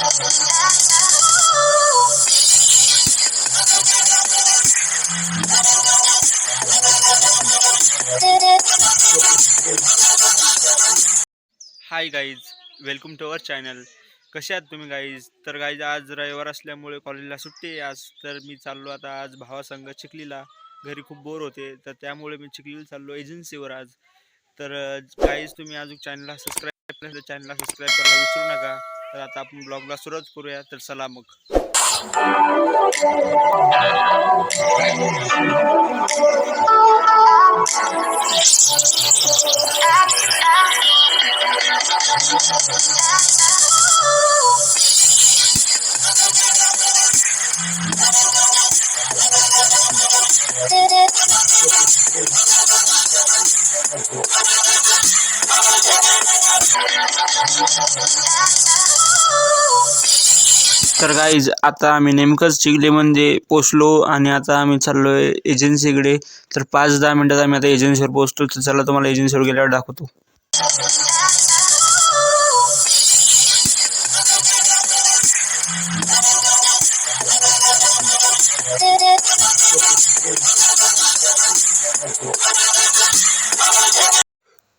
Hi guys welcome to our channel कसे आहात तुम्ही गाईज तर गाईज आज रविवार असल्यामुळे कॉलेजला सुट्टी आहे. आज तर मी चाललो आता आज भावासंग चिखलीला. घरी खूप बोर होते. तर त्यामुळे मी चिखलीला चाललो एजन्सीवर आज. तर गाईज तुम्ही अजून चॅनलला सबस्क्राईब चॅनलला सबस्क्राईब करायला विसरू नका. तर आता आपण ब्लॉगला सुरुवात करूया तर चला मग तर गाईज आता आम्ही नेमकंच चिखलीमध्ये म्हणजे पोचलो आणि आता आम्ही चाललो आहे एजन्सीकडे तर पाच दहा मिनटात आम्ही आता एजन्सीवर पोचतो तर चला तुम्हाला एजन्सीवर गेल्यावर दाखवतो.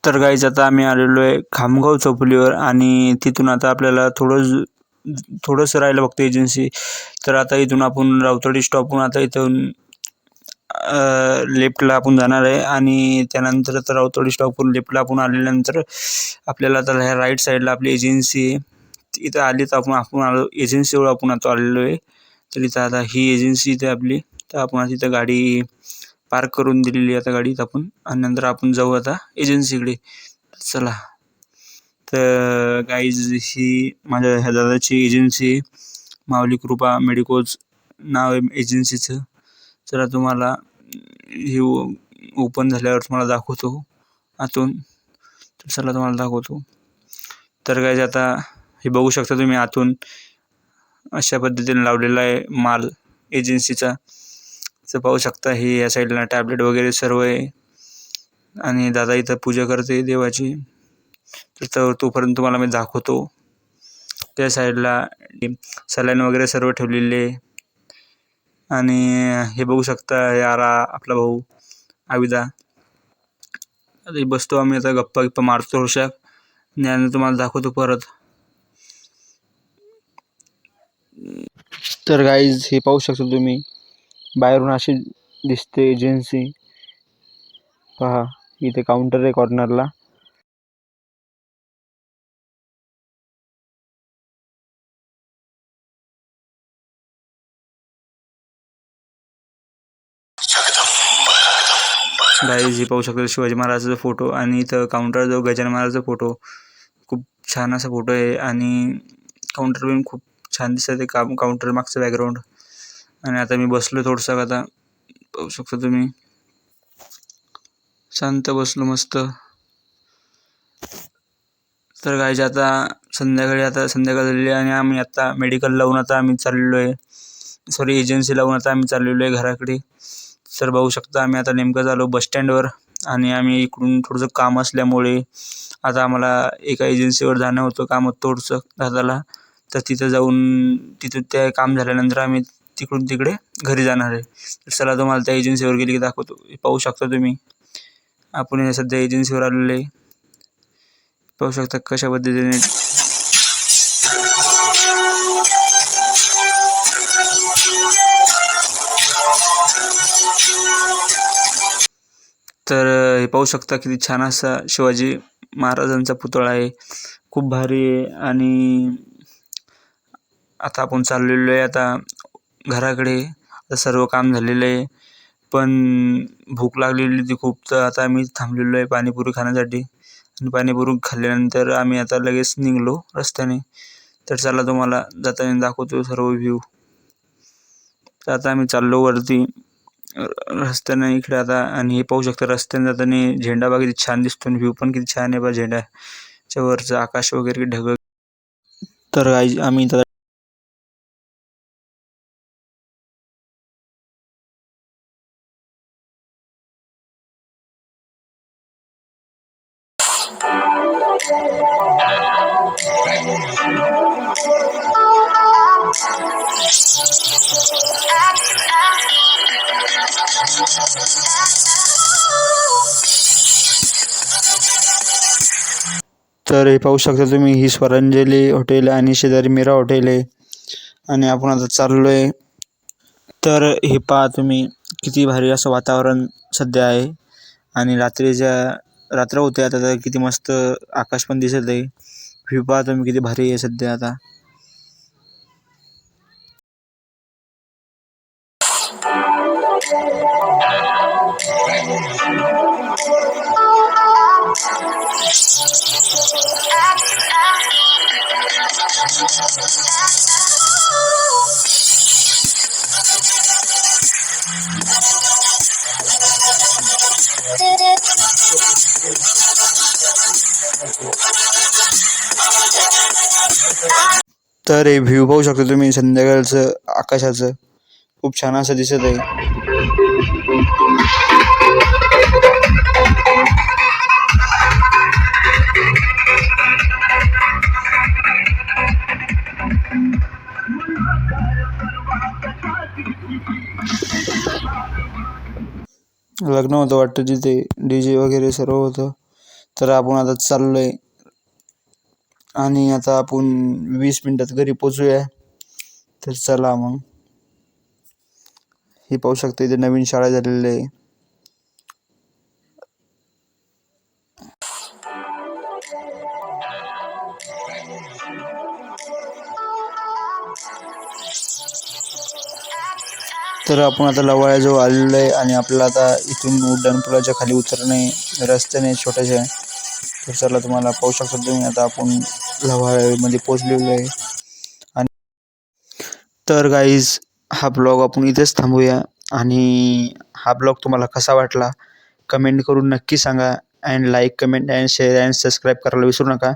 तर गाईज आता आम्ही आलेलो आहे खामगाव चौफुलीवर आणि तिथून आता आपल्याला थोडं थोडंसं राहिलं फक्त एजन्सी तर आता इथून आपण रावतडी स्टॉपहून आता इथून लेफ्टला आपण जाणार आहे आणि त्यानंतर तर रावतडी स्टॉपवरून लेफ्टला आपण आल्यानंतर आपल्याला आता ह्या राईट साईडला आपली एजन्सी आहे. इथं आली तर आपण आपण आलो एजन्सीवर आपण आता आलेलो आहे. तर इथं आता ही एजन्सी इथे आपली तर आपण आता गाडी पार्क करून दिलेली आहे आता गाडीत आपण. आणि नंतर आपण जाऊ आता एजन्सीकडे चला. तर गाईज ही माझ्या ह्या दादाची एजन्सी माऊली कृपा मेडिकोज नाव आहे एजन्सीचं चला तुम्हाला हे ओपन झाल्यावर तुम्हाला दाखवतो. आतून. तर चला तुम्हाला दाखवतो. तर गाईज आता हे बघू शकता तुम्ही आतून. अशा पद्धतीने लावलेला आहे माल एजन्सीचा तर पाहू शकता हे या साईडला टॅबलेट वगैरे सर्व आहे. आणि दादा इथं पूजा करते देवाची. तर तोपर्यंत तुम्हाला मी दाखवतो. त्या साईडला सलाईन वगैरे सर्व ठेवलेले आणि हे बघू शकता हे आरा आपला भाऊ आविदा. बसतो आम्ही आता गप्पा गिप्पा मारतो थोडशा आणि तुम्हाला दाखवतो परत. तर गाईज हे पाहू शकता तुम्ही. बाहेरून अशी दिसते एजन्सी पहा इथे काउंटर आहे कॉर्नरला गाईज हे पाहू शकतो शिवाजी महाराजाचा फोटो आणि इथं काउंटर जो गजानन महाराजचा फोटो खूप छान असा फोटो आहे आणि काउंटर पण खूप छान दिसत आहे. का काउंटर मागचं बॅकग्राऊंड आणि आता मी बसलो थोडंसं आता पाहू शकता तुम्ही. शांत बसलो मस्त. तर गायचे आता संध्याकाळी आता संध्याकाळ झालेली आहे आणि आम्ही आता मेडिकल लावून आता आम्ही चाललेलो आहे सॉरी एजन्सी लावून आता आम्ही चाललेलो आहे घराकडे. तर बघू शकता आम्ही आता नेमकं झालो बसस्टँडवर आणि आम्ही इकडून थोडंसं काम असल्यामुळे आता आम्हाला एका एजन्सीवर जाणं होतं काम होतं थोडंसं दादाला तर तिथं जाऊन तिथं ते काम झाल्यानंतर आम्ही तिकडून तिकडे घरी जाणार आहे. तर चला तुम्हाला त्या एजन्सीवर गेली की दाखवतो. हे पाहू शकता तुम्ही. आपण हे सध्या एजन्सीवर आलेले आहे. पाहू शकता कशा पद्धतीने. तर हे पाहू शकता किती छान असा शिवाजी महाराजांचा पुतळा आहे. खूप भारी आहे आणि आता आपण चाललेलो आहे. आता घराकडे आता सर्व काम झालेलं आहे. पण भूक लागलेली होती खूप. तर आता आम्ही थांबलेलो आहे पाणीपुरी खाण्यासाठी. आणि पाणीपुरी खाल्ल्यानंतर आम्ही आता लगेच निघालो रस्त्याने. तर चला तुम्हाला जाताना दाखवतो सर्व व्ह्यू तर आता आम्ही चाललो वरती. रस्त्याने इकडे आता आणि हे पाहू शकता रस्त्याने जाताना झेंडा बघा किती छान दिसतो व्ह्यू पण किती छान आहे बा झेंडाच्या वरचं आकाश वगैरे ढग तर आई- आम्ही तर हे पाहू शकता तुम्ही ही स्वरांजली हॉटेल आणि शेजारी मीरा हॉटेल आहे. आणि आपण आता चाललो आहे तर हे पहा तुम्ही किती भारी असं वातावरण सध्या आहे. आणि रात्रीच्या रात्र होते आता तर किती मस्त आकाश पण दिसत आहे. व्ह्यू पहा तुम्ही किती भारी आहे सध्या आता. तर हे व्ह्यू पाहू शकता तुम्ही संध्याकाळचं आकाशाचं. खूप छान असं दिसत आहे. लग्न होतं वाटतं तिथे. डी जे वगैरे सर्व होतं. तर आपण आता चाललो आहे आणि आता आपण वीस मिनटात घरी पोचूया. तर चला मग. हे पाहू शकता इथे नवीन शाळा झालेली आहे. तर आपण आता लवाळ्याजवळ आलेलो आहे आणि आपल्याला आता इथून उड्डाणपुलाच्या खाली उतरणे रस्त्याने छोट्याशा तर तुम्हाला पाहू शकता तुम्ही. आता आपण लवाळ्यामध्ये म्हणजे पोचलेलो आहे. आणि तर गाईज हा ब्लॉग आपण इथेच थांबूया. आणि हा ब्लॉग तुम्हाला कसा वाटला कमेंट करून नक्की सांगा. And like comment and share and subscribe करायला विसरू नका.